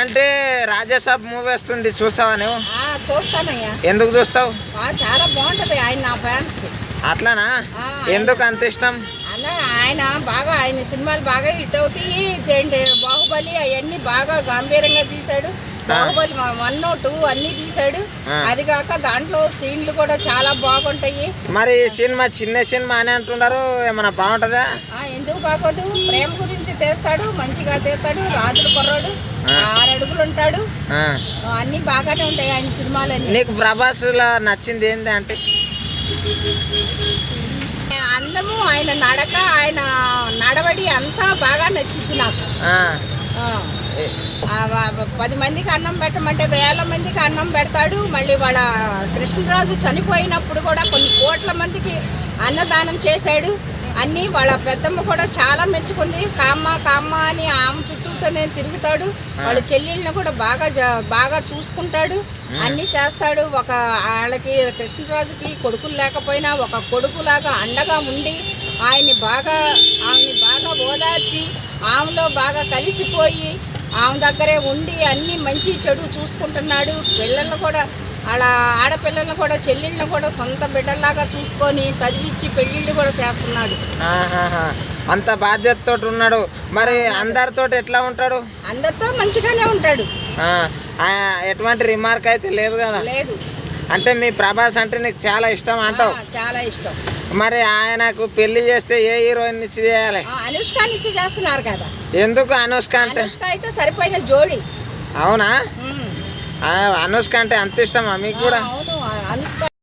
అంటే రాజ్యసభ మూవీ వస్తుంది చూస్తావా నువ్వు? ఆ, చూస్తానయ్యా. ఎందుకు చూస్తావు? చాలా బాగుంటది ఆయన నా ఫ్యాన్స్. అట్లానా? ఎందుకు అంత ఇష్టం? ఆయన బాగా ఆయన సినిమాలు బాగా హిట్ అవుతాయి బాహుబలి అవన్నీ బాగా గంభీరంగా తీశాడు. బాహుబలి వన్ టూ అన్ని తీశాడు. అది కాక దాంట్లో సీన్లు కూడా చాలా బాగుంటాయి. మరి సినిమా చిన్న సినిమా అని అంటున్నారు ఏమైనా బాగుంటుందా? ఆ, ఎందుకు బాగోదు? ప్రేమ గురించి తీస్తాడు మంచిగా తీస్తాడు రాజుల కుర్రాడు. ఆరు అడుగులు ఉంటాడు. అన్ని బాగానే ఉంటాయి ఆయన సినిమాలన్నీ. నీకు ప్రభాస్లో నచ్చింది ఏంటి అంటే? అందము ఆయన నడక ఆయన నడవడి అంతా బాగా నచ్చింది నాకు. పది మందికి అన్నం పెట్టమంటే వేల మందికి అన్నం పెడతాడు. మళ్ళీ వాళ్ళ కృష్ణరాజు చనిపోయినప్పుడు కూడా కొన్ని కోట్ల మందికి అన్నదానం చేశాడు. అన్నీ వాళ్ళ పెద్దమ్మ కూడా చాలా మెచ్చుకుంది. కామ్మ కామ్మ అని ఆమె చుట్టూతోనే తిరుగుతాడు. వాళ్ళ చెల్లెళ్ళని కూడా బాగా జ- బాగా చూసుకుంటాడు. అన్నీ చేస్తాడు. ఒక వాళ్ళకి కృష్ణరాజుకి కొడుకులు లేకపోయినా ఒక కొడుకులాగా అండగా ఉండి ఆయన్ని బాగా ఆమెని బాగా ఓదార్చి ఆమెలో బాగా కలిసిపోయి ఆమె దగ్గరే ఉండి అన్ని మంచి చెడు చూసుకుంటున్నాడు. పిల్లల్ని కూడా అలా ఆడపిల్లల్ని కూడా చెల్లెళ్ళని కూడా సొంత బిడ్డల్లాగా చూసుకొని చదివించి పెళ్ళిళ్ళు కూడా చేస్తున్నాడు. అంత బాధ్యతతో ఉన్నాడు. మరి అందరితో ఎట్లా ఉంటాడు? అందరితో మంచిగానే ఉంటాడు. ఎటువంటి రిమార్క్ అయితే లేదు కదా. లేదు. అంటే మీ ప్రభాస్ అంటే నీకు చాలా ఇష్టం అంటావు. చాలా ఇష్టం. మరి ఆయనకు పెళ్ళి చేస్తే ఏ హీరోయిన్ ఇచ్చి చేయాలి? ఆ, అనుష్కని ఇచ్చి చేస్తున్నారు కదా. ఎందుకు అనుష్క అంటే? అనుష్క అయితే సరిపోయిన జోడి. అవునా? అనుష్క అంటే అంత ఇష్టమా? మీకు కూడా?